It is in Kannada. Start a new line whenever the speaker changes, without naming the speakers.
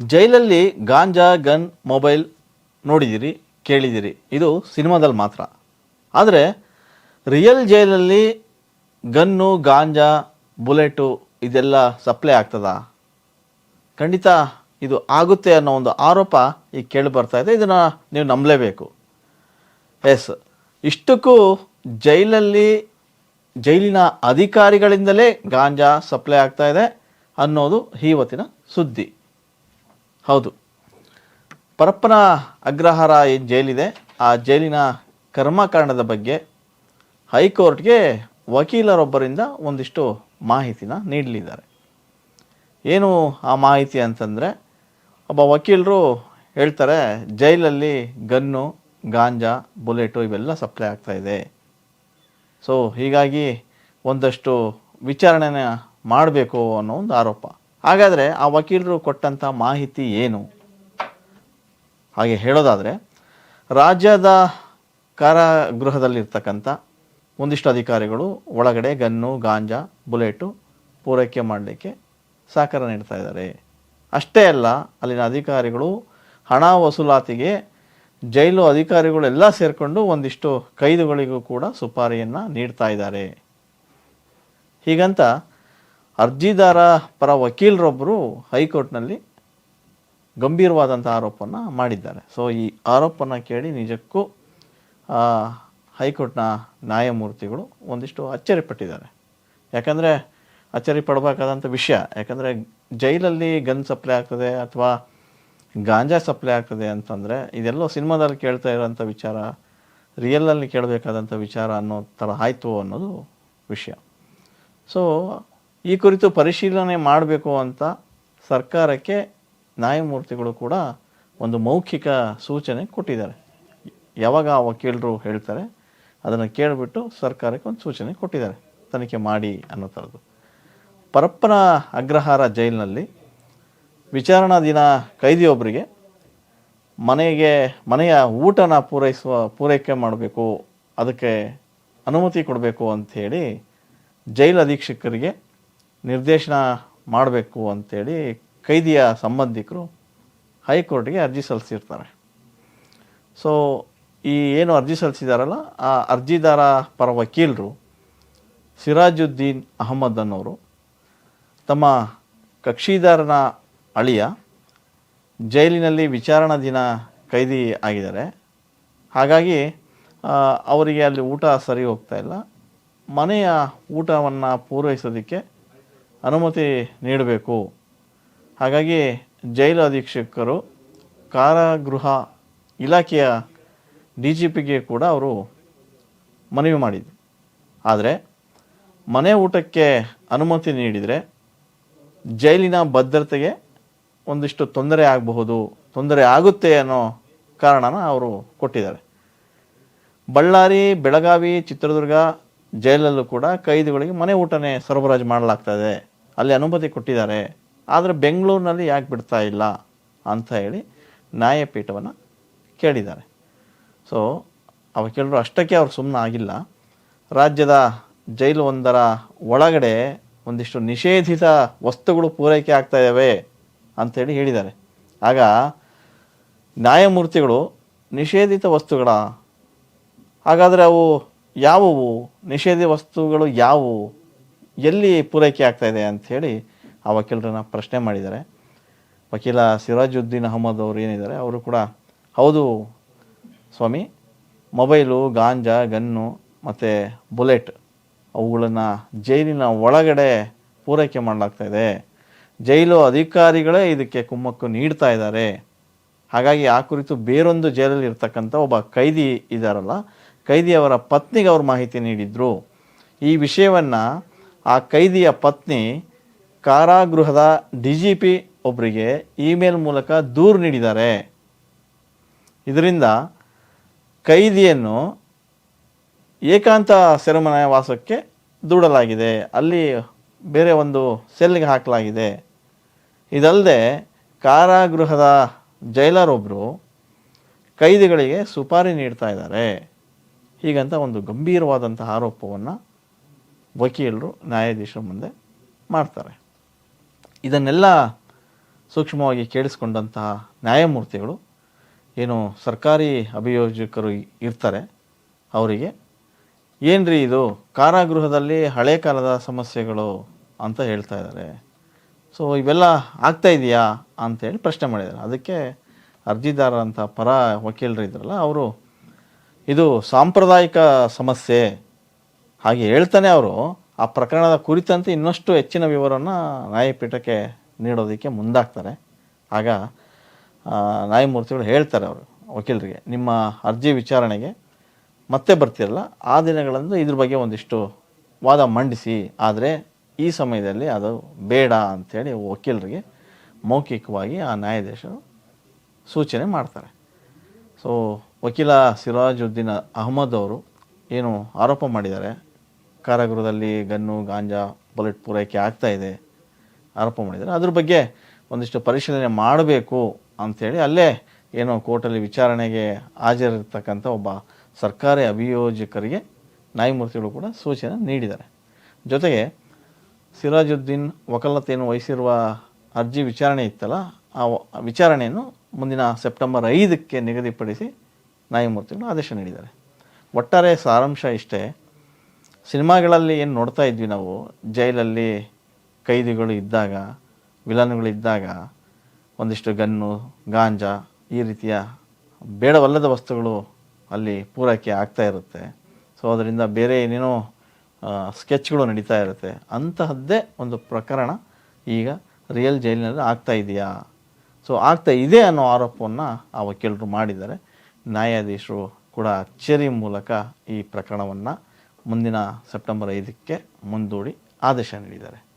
ಜೈಲಲ್ಲಿ ಗಾಂಜಾ ಗನ್ ಮೊಬೈಲ್ ನೋಡಿದ್ದೀರಿ ಕೇಳಿದಿರಿ. ಇದು ಸಿನಿಮಾದಲ್ಲಿ ಮಾತ್ರ. ಆದರೆ ರಿಯಲ್ ಜೈಲಲ್ಲಿ ಗನ್ನು, ಗಾಂಜಾ, ಬುಲೆಟು ಇದೆಲ್ಲ ಸಪ್ಲೈ ಆಗ್ತದಾ? ಖಂಡಿತ ಇದು ಆಗುತ್ತೆ ಅನ್ನೋ ಒಂದು ಆರೋಪ ಈಗ ಕೇಳಿ ಬರ್ತಾ ಇದೆ. ಇದನ್ನು ನೀವು ನಂಬಲೇಬೇಕು. ಎಸ್, ಇಷ್ಟಕ್ಕೂ ಜೈಲಲ್ಲಿ ಜೈಲಿನ ಅಧಿಕಾರಿಗಳಿಂದಲೇ ಗಾಂಜಾ ಸಪ್ಲೈ ಆಗ್ತಾ ಇದೆ ಅನ್ನೋದು ಈವತ್ತಿನ ಸುದ್ದಿ. ಹೌದು. ಪರಪ್ಪನ ಅಗ್ರಹಾರ ಏನು ಜೈಲಿದೆ? ಆ ಜೈಲಿನ ಕರ್ಮಕಾಂಡದ ಬಗ್ಗೆ ಹೈಕೋರ್ಟ್ಗೆ ವಕೀಲರೊಬ್ಬರಿಂದ ಒಂದಿಷ್ಟು ಮಾಹಿತಿನ ನೀಡಲಿದ್ದಾರೆ. ಏನು ಆ ಮಾಹಿತಿ ಅಂತಂದರೆ, ಒಬ್ಬ ವಕೀಲರು ಹೇಳ್ತಾರೆ, ಜೈಲಲ್ಲಿ ಗನ್ನು, ಗಾಂಜಾ, ಬುಲೆಟು ಇವೆಲ್ಲ ಸಪ್ಲೈ ಆಗ್ತಾಯಿದೆ ಸೊ, ಹೀಗಾಗಿ ಒಂದಷ್ಟು ವಿಚಾರಣೆನ ಮಾಡಬೇಕು ಅನ್ನೋ ಒಂದು ಆರೋಪ. ಹಾಗಾದರೆ ಆ ವಕೀಲರು ಕೊಟ್ಟಂಥ ಮಾಹಿತಿ ಏನು? ಹಾಗೆ ಹೇಳೋದಾದರೆ, ರಾಜ್ಯದ ಕಾರಾಗೃಹದಲ್ಲಿರ್ತಕ್ಕಂಥ ಒಂದಿಷ್ಟು ಅಧಿಕಾರಿಗಳು ಒಳಗಡೆ ಗನ್ನು, ಗಾಂಜಾ, ಬುಲೆಟು ಪೂರೈಕೆ ಮಾಡಲಿಕ್ಕೆ ಸಹಕಾರ ನೀಡ್ತಾ ಇದ್ದಾರೆ. ಅಷ್ಟೇ ಅಲ್ಲ, ಅಲ್ಲಿನ ಅಧಿಕಾರಿಗಳು ಹಣ ವಸೂಲಾತಿಗೆ ಜೈಲು ಅಧಿಕಾರಿಗಳೆಲ್ಲ ಸೇರಿಕೊಂಡು ಒಂದಿಷ್ಟು ಕೈದುಗಳಿಗೂ ಕೂಡ ಸುಪಾರಿಯನ್ನು ನೀಡ್ತಾ ಇದ್ದಾರೆ. ಹೀಗಂತ ಅರ್ಜಿದಾರ ಪರ ವಕೀಲರೊಬ್ಬರು ಹೈಕೋರ್ಟ್ನಲ್ಲಿ ಗಂಭೀರವಾದಂಥ ಆರೋಪವನ್ನು ಮಾಡಿದ್ದಾರೆ. ಸೊ ಈ ಆರೋಪನ ಕೇಳಿ ನಿಜಕ್ಕೂ ಹೈಕೋರ್ಟ್ನ ನ್ಯಾಯಮೂರ್ತಿಗಳು ಒಂದಿಷ್ಟು ಅಚ್ಚರಿಪಟ್ಟಿದ್ದಾರೆ. ಯಾಕಂದರೆ ಅಚ್ಚರಿ ಪಡಬೇಕಾದಂಥ ವಿಷಯ, ಯಾಕಂದರೆ ಜೈಲಲ್ಲಿ ಗನ್ ಸಪ್ಲೈ ಆಗ್ತದೆ ಅಥವಾ ಗಾಂಜಾ ಸಪ್ಲೈ ಆಗ್ತದೆ ಅಂತಂದರೆ ಇದೆಲ್ಲೋ ಸಿನಿಮಾದಲ್ಲಿ ಕೇಳ್ತಾ ಇರೋಂಥ ವಿಚಾರ ರಿಯಲಲ್ಲಿ ಕೇಳಬೇಕಾದಂಥ ವಿಚಾರ ಅನ್ನೋ ಥರ ಆಯಿತು ಅನ್ನೋದು ವಿಷಯ. ಸೊ ಈ ಕುರಿತು ಪರಿಶೀಲನೆ ಮಾಡಬೇಕು ಅಂತ ಸರ್ಕಾರಕ್ಕೆ ನ್ಯಾಯಮೂರ್ತಿಗಳು ಕೂಡ ಒಂದು ಮೌಖಿಕ ಸೂಚನೆ ಕೊಟ್ಟಿದ್ದಾರೆ. ಯಾವಾಗ ಆ ವಕೀಲರು ಹೇಳ್ತಾರೆ, ಅದನ್ನು ಕೇಳಿಬಿಟ್ಟು ಸರ್ಕಾರಕ್ಕೆ ಒಂದು ಸೂಚನೆ ಕೊಟ್ಟಿದ್ದಾರೆ. ತನಿಖೆ ಮಾಡಿ ಅನ್ನೋ ಥರದ್ದು. ಪರಪ್ಪನ ಅಗ್ರಹಾರ ಜೈಲಿನಲ್ಲಿ ವಿಚಾರಣಾ ದಿನ ಕೈದಿಯೊಬ್ಬರಿಗೆ ಮನೆಗೆ, ಮನೆಯ ಊಟನ ಪೂರೈಸುವ, ಪೂರೈಕೆ ಮಾಡಬೇಕು, ಅದಕ್ಕೆ ಅನುಮತಿ ಕೊಡಬೇಕು ಅಂಥೇಳಿ ಜೈಲು ಅಧೀಕ್ಷಕರಿಗೆ ನಿರ್ದೇಶನ ಮಾಡಬೇಕು ಅಂಥೇಳಿ ಕೈದಿಯ ಸಂಬಂಧಿಕರು ಹೈಕೋರ್ಟ್ಗೆ ಅರ್ಜಿ ಸಲ್ಲಿಸಿರ್ತಾರೆ. ಸೊ ಈ ಏನು ಅರ್ಜಿ ಸಲ್ಲಿಸಿದಾರಲ್ಲ, ಆ ಅರ್ಜಿದಾರ ಪರ ವಕೀಲರು ಸಿರಾಜುದ್ದೀನ್ ಅಹಮದ್ ಅನ್ನೋರು ತಮ್ಮ ಕಕ್ಷಿದಾರನ ಅಳಿಯ ಜೈಲಿನಲ್ಲಿ ವಿಚಾರಣಾ ದಿನ ಕೈದಿ ಆಗಿದ್ದಾರೆ. ಹಾಗಾಗಿ ಅವರಿಗೆ ಅಲ್ಲಿ ಊಟ ಸರಿ ಹೋಗ್ತಾ ಇಲ್ಲ. ಮನೆಯ ಊಟವನ್ನು ಪೂರೈಸೋದಕ್ಕೆ ಅನುಮತಿ ನೀಡಬೇಕು. ಹಾಗಾಗಿ ಜೈಲು ಅಧೀಕ್ಷಕರು, ಕಾರಾಗೃಹ ಇಲಾಖೆಯ ಡಿ ಜಿ ಪಿಗೆ ಕೂಡ ಅವರು ಮನವಿ ಮಾಡಿದರು. ಆದರೆ ಮನೆ ಊಟಕ್ಕೆ ಅನುಮತಿ ನೀಡಿದರೆ ಜೈಲಿನ ಭದ್ರತೆಗೆ ಒಂದಿಷ್ಟು ತೊಂದರೆ ಆಗಬಹುದು, ತೊಂದರೆ ಆಗುತ್ತೆ ಅನ್ನೋ ಕಾರಣನ ಅವರು ಕೊಟ್ಟಿದ್ದಾರೆ. ಬಳ್ಳಾರಿ, ಬೆಳಗಾವಿ, ಚಿತ್ರದುರ್ಗ ಜೈಲಲ್ಲೂ ಕೂಡ ಕೈದಿಗಳಿಗೆ ಮನೆ ಊಟನೇ ಸರಬರಾಜು ಮಾಡಲಾಗ್ತದೆ ಅಲ್ಲಿ ಅನುಮತಿ ಕೊಟ್ಟಿದ್ದಾರೆ. ಆದರೆ ಬೆಂಗಳೂರಿನಲ್ಲಿ ಯಾಕೆ ಬಿಡ್ತಾ ಇಲ್ಲ ಅಂತ ಹೇಳಿ ನ್ಯಾಯಪೀಠವನ್ನು ಕೇಳಿದ್ದಾರೆ. ಸೊ ವಕೀಲರು ಅಷ್ಟಕ್ಕೆ ಅವ್ರು ಸುಮ್ಮನೆ ಆಗಿಲ್ಲ. ರಾಜ್ಯದ ಜೈಲು ಒಂದರ ಒಳಗಡೆ ಒಂದಿಷ್ಟು ನಿಷೇಧಿತ ವಸ್ತುಗಳು ಪೂರೈಕೆ ಆಗ್ತಾ ಇದ್ದಾವೆ ಅಂಥೇಳಿ ಹೇಳಿದ್ದಾರೆ. ಆಗ ನ್ಯಾಯಮೂರ್ತಿಗಳು ನಿಷೇಧಿತ ವಸ್ತುಗಳ, ಹಾಗಾದರೆ ಅವು ಯಾವುವು? ನಿಷೇಧಿತ ವಸ್ತುಗಳು ಯಾವುವು? ಎಲ್ಲಿ ಪೂರೈಕೆ ಆಗ್ತಾ ಇದೆ ಅಂಥೇಳಿ ಆ ವಕೀಲರನ್ನ ಪ್ರಶ್ನೆ ಮಾಡಿದ್ದಾರೆ. ವಕೀಲ ಸಿರಾಜುದ್ದೀನ್ ಅಹಮದ್ ಅವರು ಏನಿದ್ದಾರೆ, ಅವರು ಕೂಡ, ಹೌದು ಸ್ವಾಮಿ, ಮೊಬೈಲು, ಗಾಂಜಾ, ಗನ್ನು ಮತ್ತು ಬುಲೆಟ್ ಅವುಗಳನ್ನು ಜೈಲಿನ ಒಳಗಡೆ ಪೂರೈಕೆ ಮಾಡಲಾಗ್ತಾ ಇದೆ. ಜೈಲು ಅಧಿಕಾರಿಗಳೇ ಇದಕ್ಕೆ ಕುಮ್ಮಕ್ಕು ನೀಡ್ತಾ ಇದ್ದಾರೆ. ಹಾಗಾಗಿ ಆ ಕುರಿತು ಬೇರೊಂದು ಜೈಲಲ್ಲಿ ಇರ್ತಕ್ಕಂಥ ಒಬ್ಬ ಕೈದಿ ಇದ್ದಾರಲ್ಲ ಕೈದಿಯವರ ಪತ್ನಿಗೆ ಅವರು ಮಾಹಿತಿ ನೀಡಿದರು. ಈ ವಿಷಯವನ್ನು ಆ ಕೈದಿಯ ಪತ್ನಿ ಕಾರಾಗೃಹದ ಡಿ ಜಿ ಪಿ ಒಬ್ಬರಿಗೆ ಇಮೇಲ್ ಮೂಲಕ ದೂರು ನೀಡಿದ್ದಾರೆ. ಇದರಿಂದ ಕೈದಿಯನ್ನು ಏಕಾಂತ ಸೆರೆಮನೆಯ ವಾಸಕ್ಕೆ ದೂಡಲಾಗಿದೆ. ಅಲ್ಲಿ ಬೇರೆ ಒಂದು ಸೆಲ್ಗೆ ಹಾಕಲಾಗಿದೆ. ಇದಲ್ಲದೆ ಕಾರಾಗೃಹದ ಜೈಲರ್ ಒಬ್ಬರು ಕೈದಿಗಳಿಗೆ ಸುಪಾರಿ ನೀಡ್ತಾ ಇದ್ದಾರೆ. ಹೀಗಂತ ಒಂದು ಗಂಭೀರವಾದಂಥ ಆರೋಪವನ್ನು ವಕೀಲರು, ನ್ಯಾಯಾಧೀಶರ ಮುಂದೆ ಮಾಡ್ತಾರೆ. ಇದನ್ನೆಲ್ಲ ಸೂಕ್ಷ್ಮವಾಗಿ ಕೇಳಿಸ್ಕೊಂಡಂತಹ ನ್ಯಾಯಮೂರ್ತಿಗಳು ಏನು ಸರ್ಕಾರಿ ಅಭಿಯೋಜಕರು ಇರ್ತಾರೆ, ಅವರಿಗೆ ಏನ್ರಿ ಇದು ಕಾರಾಗೃಹದಲ್ಲಿ ಹಳೆ ಕಾಲದ ಸಮಸ್ಯೆಗಳು ಅಂತ ಹೇಳ್ತಾ ಇದ್ದಾರೆ. ಸೊ ಇವೆಲ್ಲ ಆಗ್ತಾ ಇದೆಯಾ ಅಂತೇಳಿ ಪ್ರಶ್ನೆ ಮಾಡಿದ್ದಾರೆ. ಅದಕ್ಕೆ ಅರ್ಜಿದಾರರಂಥ ಪರ ವಕೀಲರು ಇದ್ರಲ್ಲ ಅವರು ಇದು ಸಾಂಪ್ರದಾಯಿಕ ಸಮಸ್ಯೆ ಹಾಗೆ ಹೇಳ್ತಾನೆ ಅವರು, ಆ ಪ್ರಕರಣದ ಕುರಿತಂತೆ ಇನ್ನಷ್ಟು ಹೆಚ್ಚಿನ ವಿವರವನ್ನು ನ್ಯಾಯಪೀಠಕ್ಕೆ ನೀಡೋದಕ್ಕೆ ಮುಂದಾಗ್ತಾರೆ. ಆಗ ನ್ಯಾಯಮೂರ್ತಿಗಳು ಹೇಳ್ತಾರೆ ಅವರು, ವಕೀಲರಿಗೆ, ನಿಮ್ಮ ಅರ್ಜಿ ವಿಚಾರಣೆಗೆ ಮತ್ತೆ ಬರ್ತಿರಲ್ಲ, ಆ ದಿನಗಳಂದು ಇದ್ರ ಬಗ್ಗೆ ಒಂದಿಷ್ಟು ವಾದ ಮಂಡಿಸಿ, ಆದರೆ ಈ ಸಮಯದಲ್ಲಿ ಅದು ಬೇಡ ಅಂಥೇಳಿ ವಕೀಲರಿಗೆ ಮೌಖಿಕವಾಗಿ ಆ ನ್ಯಾಯಾಧೀಶರು ಸೂಚನೆ ಮಾಡ್ತಾರೆ. ಸೊ ವಕೀಲ ಸಿರಾಜುದ್ದೀನ್ ಅಹಮದ್ ಅವರು ಏನು ಆರೋಪ ಮಾಡಿದ್ದಾರೆ ಕಾರಾಗೃಹದಲ್ಲಿ ಗನ್ನು, ಗಾಂಜಾ, ಬುಲೆಟ್ ಪೂರೈಕೆ ಆಗ್ತಾ ಇದೆ. ಆರೋಪ ಮಾಡಿದ್ದಾರೆ. ಅದ್ರ ಬಗ್ಗೆ ಒಂದಿಷ್ಟು ಪರಿಶೀಲನೆ ಮಾಡಬೇಕು ಅಂಥೇಳಿ ಅಲ್ಲೇ ಏನೋ ಕೋರ್ಟಲ್ಲಿ ವಿಚಾರಣೆಗೆ ಹಾಜರಿರ್ತಕ್ಕಂಥ ಒಬ್ಬ ಸರ್ಕಾರಿ ಅಭಿಯೋಜಕರಿಗೆ ನ್ಯಾಯಮೂರ್ತಿಗಳು ಕೂಡ ಸೂಚನೆ ನೀಡಿದ್ದಾರೆ. ಜೊತೆಗೆ ಸಿರಾಜುದ್ದೀನ್ ವಕಾಲತೆಯನ್ನು ವಹಿಸಿರುವ ಅರ್ಜಿ ವಿಚಾರಣೆ ಇತ್ತಲ್ಲ ಆ ವಿಚಾರಣೆಯನ್ನು ಮುಂದಿನ ಸೆಪ್ಟೆಂಬರ್ ಐದಕ್ಕೆ ನಿಗದಿಪಡಿಸಿ ನ್ಯಾಯಮೂರ್ತಿಗಳು ಆದೇಶ ನೀಡಿದ್ದಾರೆ. ಒಟ್ಟಾರೆ ಸಾರಾಂಶ ಇಷ್ಟೇ ಸಿನಿಮಾಗಳಲ್ಲಿ ಏನು ನೋಡ್ತಾ ಇದ್ವಿ ನಾವು, ಜೈಲಲ್ಲಿ ಕೈದಿಗಳು ಇದ್ದಾಗ, ವಿಲನ್ಗಳು ಇದ್ದಾಗ, ಒಂದಿಷ್ಟು ಗನ್ನು, ಗಾಂಜಾ, ಈ ರೀತಿಯ ಬೇಡವಲ್ಲದ ವಸ್ತುಗಳು ಅಲ್ಲಿ ಪೂರೈಕೆ ಆಗ್ತಾ ಇರುತ್ತೆ. ಸೊ ಅದರಿಂದ ಬೇರೆ ಏನೇನೋ ಸ್ಕೆಚ್ಗಳು ನಡೀತಾ ಇರುತ್ತೆ. ಅಂತಹದ್ದೇ ಒಂದು ಪ್ರಕರಣ ಈಗ ರಿಯಲ್ ಜೈಲಿನಲ್ಲಿ ಆಗ್ತಾ ಇದೆಯಾ? ಸೊ ಆಗ್ತಾ ಇದೆ ಅನ್ನೋ ಆರೋಪವನ್ನು ಆ ವಕೀಲರು ಮಾಡಿದ್ದಾರೆ. ನ್ಯಾಯಾಧೀಶರು ಕೂಡ ಅಚ್ಚರಿ ಮೂಲಕ ಈ ಪ್ರಕರಣವನ್ನು ಮುಂದಿನ ಸೆಪ್ಟೆಂಬರ್ ಐದಕ್ಕೆ ಮುಂದೂಡಿ ಆದೇಶ ನೀಡಿದ್ದಾರೆ.